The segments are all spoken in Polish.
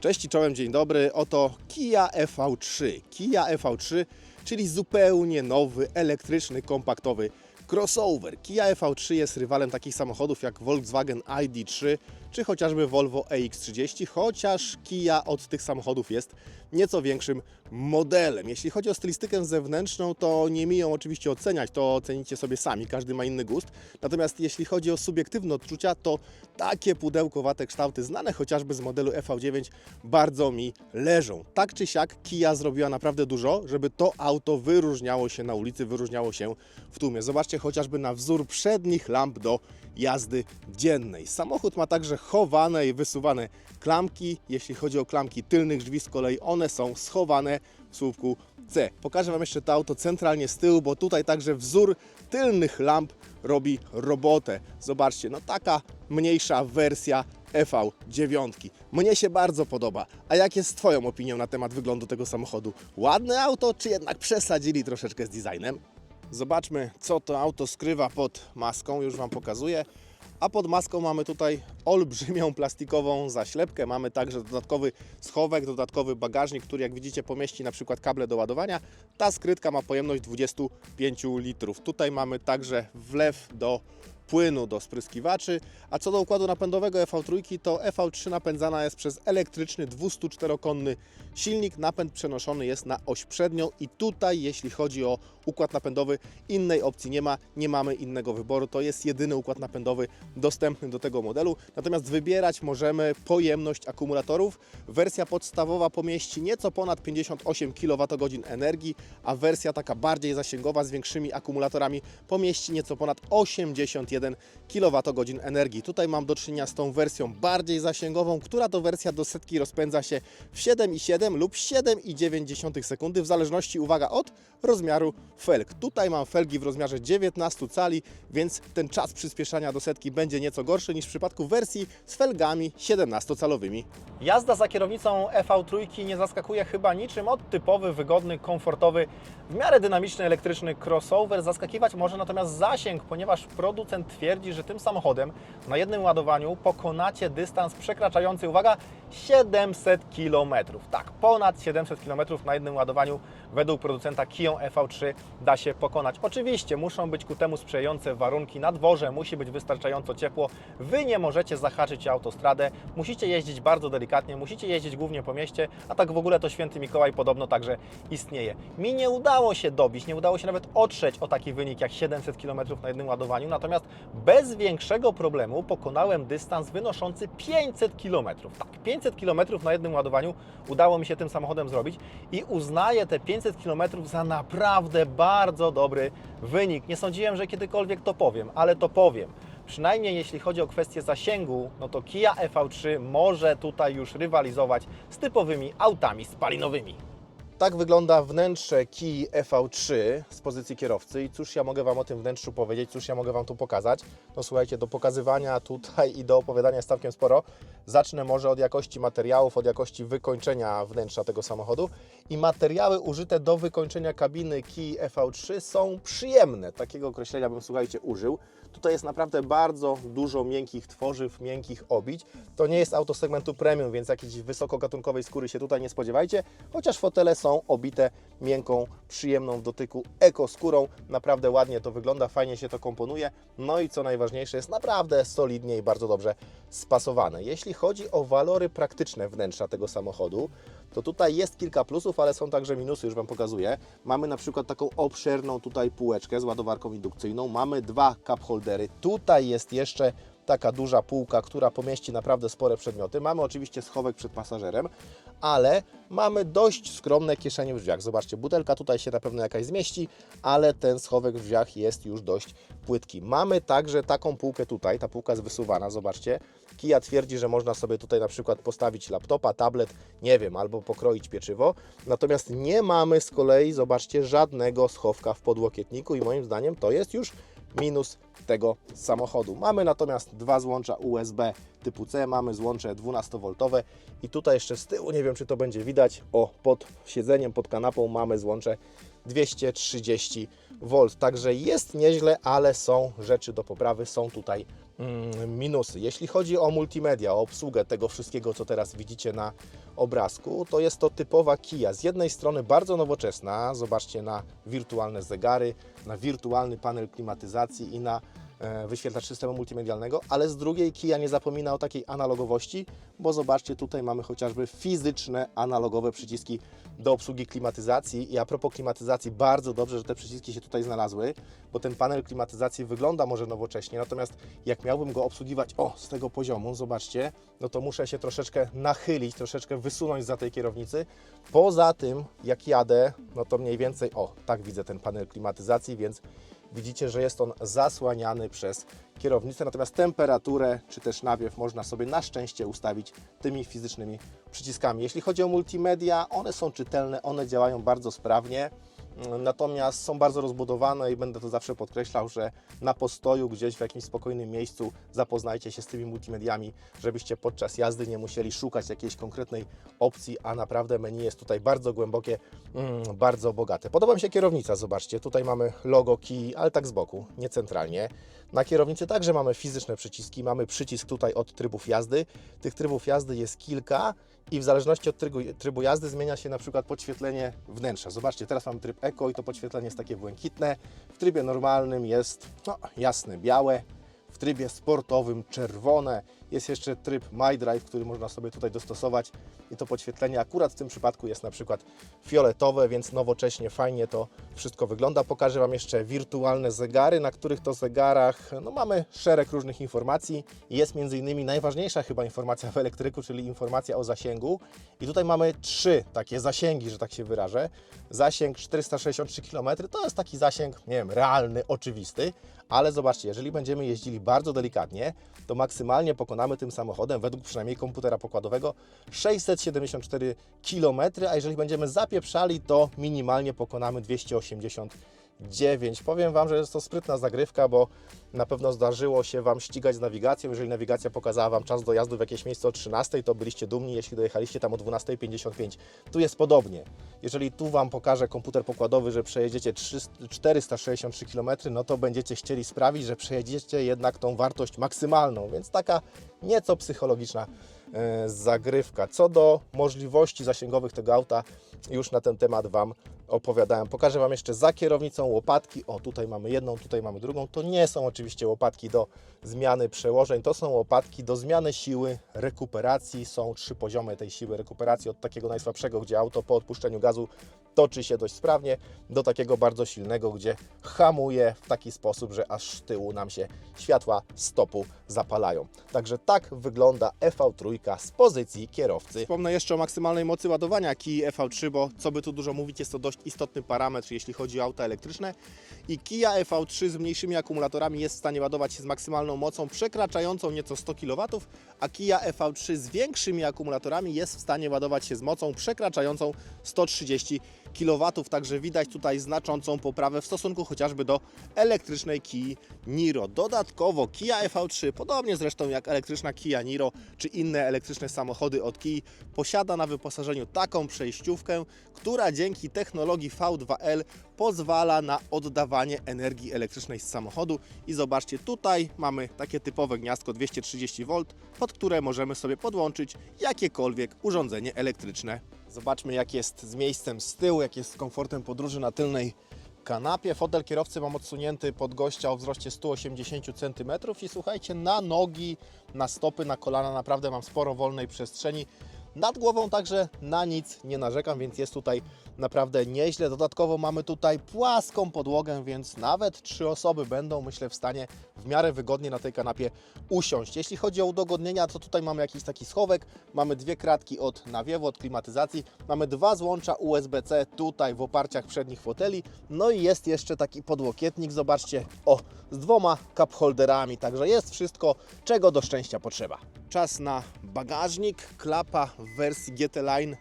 Cześć i czołem, dzień dobry. Oto Kia EV3. Kia EV3, czyli zupełnie nowy, elektryczny, kompaktowy crossover. Kia EV3 jest rywalem takich samochodów jak Volkswagen ID3 czy chociażby Volvo EX30, chociaż Kia od tych samochodów jest nieco większym modelem. Jeśli chodzi o stylistykę zewnętrzną, to nie mi ją oczywiście oceniać, to ocenicie sobie sami, każdy ma inny gust. Natomiast jeśli chodzi o subiektywne odczucia, to takie pudełkowate kształty, znane chociażby z modelu EV9, bardzo mi leżą. Tak czy siak, Kia zrobiła naprawdę dużo, żeby to auto wyróżniało się na ulicy, wyróżniało się w tłumie. Zobaczcie chociażby na wzór przednich lamp do jazdy dziennej. Samochód ma także chowane i wysuwane klamki. Jeśli chodzi o klamki tylnych drzwi z kolei, one są schowane w słupku C. Pokażę Wam jeszcze to auto centralnie z tyłu, bo tutaj także wzór tylnych lamp robi robotę. Zobaczcie, no taka mniejsza wersja EV9. Mnie się bardzo podoba. A jak jest Twoją opinią na temat wyglądu tego samochodu? Ładne auto, czy jednak przesadzili troszeczkę z designem? Zobaczmy, co to auto skrywa pod maską. Już Wam pokazuję. A pod maską mamy tutaj olbrzymią plastikową zaślepkę. Mamy także dodatkowy schowek, dodatkowy bagażnik, który jak widzicie pomieści na przykład kable do ładowania. Ta skrytka ma pojemność 25 litrów. Tutaj mamy także wlew do płynu do spryskiwaczy, a co do układu napędowego EV3, to EV3 napędzana jest przez elektryczny 204-konny silnik. Napęd przenoszony jest na oś przednią i tutaj, jeśli chodzi o układ napędowy, innej opcji nie ma, nie mamy innego wyboru. To jest jedyny układ napędowy dostępny do tego modelu. Natomiast wybierać możemy pojemność akumulatorów. Wersja podstawowa pomieści nieco ponad 58 kWh energii, a wersja taka bardziej zasięgowa z większymi akumulatorami pomieści nieco ponad 81 kWh energii. Tutaj mam do czynienia z tą wersją bardziej zasięgową, która to wersja do setki rozpędza się w 7,7 lub 7,9 sekundy, w zależności, uwaga, od rozmiaru felg. Tutaj mam felgi w rozmiarze 19 cali, więc ten czas przyspieszania do setki będzie nieco gorszy niż w przypadku wersji z felgami 17-calowymi. Jazda za kierownicą EV3 nie zaskakuje chyba niczym od typowy, wygodny, komfortowy, w miarę dynamiczny, elektryczny crossover. Zaskakiwać może natomiast zasięg, ponieważ producent twierdzi, że tym samochodem na jednym ładowaniu pokonacie dystans przekraczający, uwaga, 700 km. Tak, ponad 700 km na jednym ładowaniu według producenta Kia EV3 da się pokonać. Oczywiście muszą być ku temu sprzyjające warunki na dworze, musi być wystarczająco ciepło. Wy nie możecie zahaczyć autostradę, musicie jeździć bardzo delikatnie, musicie jeździć głównie po mieście, a tak w ogóle to Święty Mikołaj podobno także istnieje. Mi nie udało się dobić, nie udało się nawet otrzeć o taki wynik jak 700 km na jednym ładowaniu, natomiast bez większego problemu pokonałem dystans wynoszący 500 km. Tak, 500 km na jednym ładowaniu udało mi się tym samochodem zrobić i uznaję te 500 km za naprawdę bardzo dobry wynik. Nie sądziłem, że kiedykolwiek to powiem, ale to powiem. Przynajmniej jeśli chodzi o kwestię zasięgu, no to Kia EV3 może tutaj już rywalizować z typowymi autami spalinowymi. Tak wygląda wnętrze Kii EV3 z pozycji kierowcy i cóż ja mogę Wam o tym wnętrzu powiedzieć, cóż ja mogę Wam tu pokazać. No słuchajcie, do pokazywania tutaj i do opowiadania jest całkiem sporo. Zacznę może od jakości materiałów, od jakości wykończenia wnętrza tego samochodu. I materiały użyte do wykończenia kabiny Kii EV3 są przyjemne. Takiego określenia bym, słuchajcie, użył. Tutaj jest naprawdę bardzo dużo miękkich tworzyw, miękkich obić. To nie jest auto segmentu premium, więc jakiejś wysokogatunkowej skóry się tutaj nie spodziewajcie, chociaż fotele są obite miękką, przyjemną w dotyku ekoskórą. Naprawdę ładnie to wygląda, fajnie się to komponuje. No i co najważniejsze, jest naprawdę solidnie i bardzo dobrze spasowane. Jeśli chodzi o walory praktyczne wnętrza tego samochodu, to tutaj jest kilka plusów, ale są także minusy, już Wam pokazuję. Mamy na przykład taką obszerną tutaj półeczkę z ładowarką indukcyjną, mamy dwa cup holdery, tutaj jest jeszcze taka duża półka, która pomieści naprawdę spore przedmioty. Mamy oczywiście schowek przed pasażerem, ale mamy dość skromne kieszenie w drzwiach. Zobaczcie, butelka tutaj się na pewno jakaś zmieści, ale ten schowek w drzwiach jest już dość płytki. Mamy także taką półkę tutaj, ta półka jest wysuwana, zobaczcie. Kia twierdzi, że można sobie tutaj na przykład postawić laptopa, tablet, nie wiem, albo pokroić pieczywo. Natomiast nie mamy z kolei, zobaczcie, żadnego schowka w podłokietniku i moim zdaniem to jest już minus tego samochodu. Mamy natomiast dwa złącza USB typu C, mamy złącze 12V i tutaj jeszcze z tyłu, nie wiem czy to będzie widać, o pod siedzeniem, pod kanapą mamy złącze 230V. Także jest nieźle, ale są rzeczy do poprawy, są tutaj mm, minusy. Jeśli chodzi o multimedia, o obsługę tego wszystkiego, co teraz widzicie na obrazku, to jest to typowa Kia. Z jednej strony bardzo nowoczesna, zobaczcie na wirtualne zegary, na wirtualny panel klimatyzacji i na wyświetlacz systemu multimedialnego, ale z drugiej Kia nie zapomina o takiej analogowości, bo zobaczcie, tutaj mamy chociażby fizyczne, analogowe przyciski do obsługi klimatyzacji i a propos klimatyzacji, bardzo dobrze, że te przyciski się tutaj znalazły, bo ten panel klimatyzacji wygląda może nowocześnie, natomiast jak miałbym go obsługiwać, o, z tego poziomu, zobaczcie, no to muszę się troszeczkę nachylić, troszeczkę wysunąć za tej kierownicy. Poza tym, jak jadę, no to mniej więcej, o, tak widzę ten panel klimatyzacji, więc widzicie, że jest on zasłaniany przez kierownicę, natomiast temperaturę czy też nawiew można sobie na szczęście ustawić tymi fizycznymi przyciskami. Jeśli chodzi o multimedia, one są czytelne, one działają bardzo sprawnie. Natomiast są bardzo rozbudowane i będę to zawsze podkreślał, że na postoju gdzieś w jakimś spokojnym miejscu zapoznajcie się z tymi multimediami, żebyście podczas jazdy nie musieli szukać jakiejś konkretnej opcji, a naprawdę menu jest tutaj bardzo głębokie, mm, bardzo bogate. Podoba mi się kierownica, zobaczcie, tutaj mamy logo Key, ale tak z boku, nie centralnie. Na kierownicy także mamy fizyczne przyciski, mamy przycisk tutaj od trybów jazdy. Tych trybów jazdy jest kilka i w zależności od trybu, trybu jazdy zmienia się na przykład podświetlenie wnętrza. Zobaczcie, teraz mamy tryb Eco i to podświetlenie jest takie błękitne. W trybie normalnym jest no, jasne, białe. W trybie sportowym czerwone. Jest jeszcze tryb My Drive, który można sobie tutaj dostosować i to podświetlenie akurat w tym przypadku jest na przykład fioletowe, więc nowocześnie fajnie to wszystko wygląda. Pokażę Wam jeszcze wirtualne zegary, na których to zegarach no, mamy szereg różnych informacji. Jest między innymi najważniejsza chyba informacja w elektryku, czyli informacja o zasięgu. I tutaj mamy trzy takie zasięgi, że tak się wyrażę. Zasięg 463 km to jest taki zasięg, nie wiem, realny, oczywisty, ale zobaczcie, jeżeli będziemy jeździli bardzo delikatnie, to maksymalnie pokonamy tym samochodem, według przynajmniej komputera pokładowego, 674 km, a jeżeli będziemy zapieprzali, to minimalnie pokonamy 289. Powiem Wam, że jest to sprytna zagrywka, bo na pewno zdarzyło się Wam ścigać z nawigacją. Jeżeli nawigacja pokazała Wam czas dojazdu w jakieś miejsce o 13, to byliście dumni, jeśli dojechaliście tam o 12.55. Tu jest podobnie. Jeżeli tu Wam pokaże komputer pokładowy, że przejedziecie 300 463 km, no to będziecie chcieli sprawić, że przejedziecie jednak tą wartość maksymalną, więc taka nieco psychologiczna zagrywka. Co do możliwości zasięgowych tego auta, już na ten temat Wam opowiadałem. Pokażę Wam jeszcze za kierownicą łopatki. O, tutaj mamy jedną, tutaj mamy drugą. To nie są oczywiście łopatki do zmiany przełożeń, to są łopatki do zmiany siły rekuperacji. Są trzy poziomy tej siły rekuperacji, od takiego najsłabszego, gdzie auto po odpuszczeniu gazu toczy się dość sprawnie, do takiego bardzo silnego, gdzie hamuje w taki sposób, że aż z tyłu nam się światła stopu zapalają. Także tak wygląda EV3 z pozycji kierowcy. Wspomnę jeszcze o maksymalnej mocy ładowania Kia EV3, bo co by tu dużo mówić, jest to dość istotny parametr, jeśli chodzi o auta elektryczne. I Kia EV3 z mniejszymi akumulatorami jest w stanie ładować się z maksymalną mocą przekraczającą nieco 100 kW, a Kia EV3 z większymi akumulatorami jest w stanie ładować się z mocą przekraczającą 130 kW, także widać tutaj znaczącą poprawę w stosunku chociażby do elektrycznej Kii Niro. Dodatkowo Kia EV3, podobnie zresztą jak elektryczna Kia Niro czy inne elektryczne samochody od Kii, posiada na wyposażeniu taką przejściówkę, która dzięki technologii V2L pozwala na oddawanie energii elektrycznej z samochodu i zobaczcie tutaj mamy takie typowe gniazdko 230V, pod które możemy sobie podłączyć jakiekolwiek urządzenie elektryczne. Zobaczmy jak jest z miejscem z tyłu, jak jest z komfortem podróży na tylnej kanapie. Fotel kierowcy mam odsunięty pod gościa o wzroście 180 cm i słuchajcie, na nogi, na stopy, na kolana naprawdę mam sporo wolnej przestrzeni. Nad głową także na nic nie narzekam, więc jest tutaj naprawdę nieźle. Dodatkowo mamy tutaj płaską podłogę, więc nawet trzy osoby będą, myślę, w stanie w miarę wygodnie na tej kanapie usiąść. Jeśli chodzi o udogodnienia, to tutaj mamy jakiś taki schowek, mamy dwie kratki od nawiewu, od klimatyzacji, mamy dwa złącza USB-C tutaj w oparciach przednich foteli, no i jest jeszcze taki podłokietnik, zobaczcie, o, z dwoma cup holderami, także jest wszystko, czego do szczęścia potrzeba. Czas na bagażnik, klapa w wersji GT Line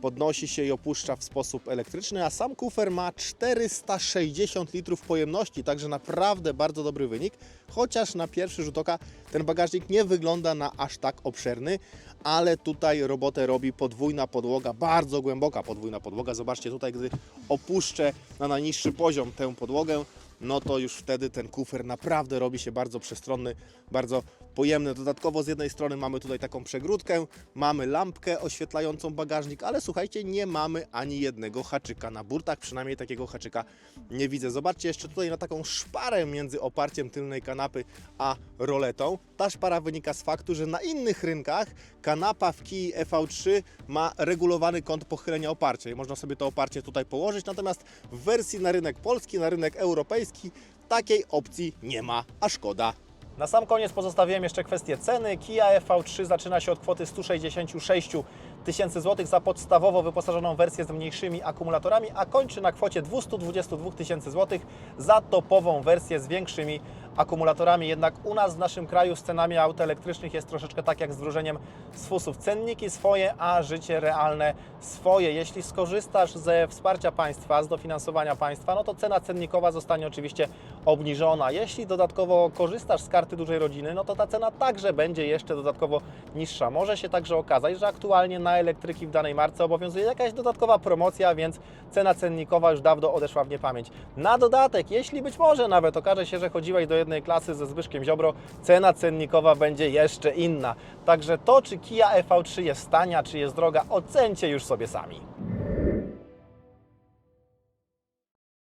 podnosi się i opuszcza w sposób elektryczny, a sam kufer ma 460 litrów pojemności, także naprawdę bardzo dobry wynik, chociaż na pierwszy rzut oka ten bagażnik nie wygląda na aż tak obszerny, ale tutaj robotę robi podwójna podłoga, bardzo głęboka podwójna podłoga. Zobaczcie tutaj, gdy opuszczę na najniższy poziom tę podłogę, no to już wtedy ten kufer naprawdę robi się bardzo przestronny, bardzo pojemny. Dodatkowo z jednej strony mamy tutaj taką przegródkę, mamy lampkę oświetlającą bagażnik, ale słuchajcie, nie mamy ani jednego haczyka na burtach, przynajmniej takiego haczyka nie widzę. Zobaczcie jeszcze tutaj na taką szparę między oparciem tylnej kanapy a roletą. Ta szpara wynika z faktu, że na innych rynkach kanapa w Kii EV3 ma regulowany kąt pochylenia oparcia i można sobie to oparcie tutaj położyć, natomiast w wersji na rynek polski, na rynek europejski takiej opcji nie ma, a szkoda. Na sam koniec pozostawiłem jeszcze kwestię ceny. Kia EV3 zaczyna się od kwoty 166 tysięcy złotych za podstawowo wyposażoną wersję z mniejszymi akumulatorami, a kończy na kwocie 222 tysięcy złotych za topową wersję z większymi akumulatorami. Jednak u nas w naszym kraju z cenami aut elektrycznych jest troszeczkę tak jak z wróżeniem z fusów. Cenniki swoje, a życie realne swoje. Jeśli skorzystasz ze wsparcia państwa, z dofinansowania państwa, no to cena cennikowa zostanie oczywiście obniżona. Jeśli dodatkowo korzystasz z karty dużej rodziny, no to ta cena także będzie jeszcze dodatkowo niższa. Może się także okazać, że aktualnie na elektryki w danej marce obowiązuje jakaś dodatkowa promocja, więc cena cennikowa już dawno odeszła w niepamięć. Na dodatek, jeśli być może nawet okaże się, że chodziłeś do jednej klasy ze Zbyszkiem Ziobro, cena cennikowa będzie jeszcze inna. Także to, czy Kia EV3 jest tania, czy jest droga, ocencie już sobie sami.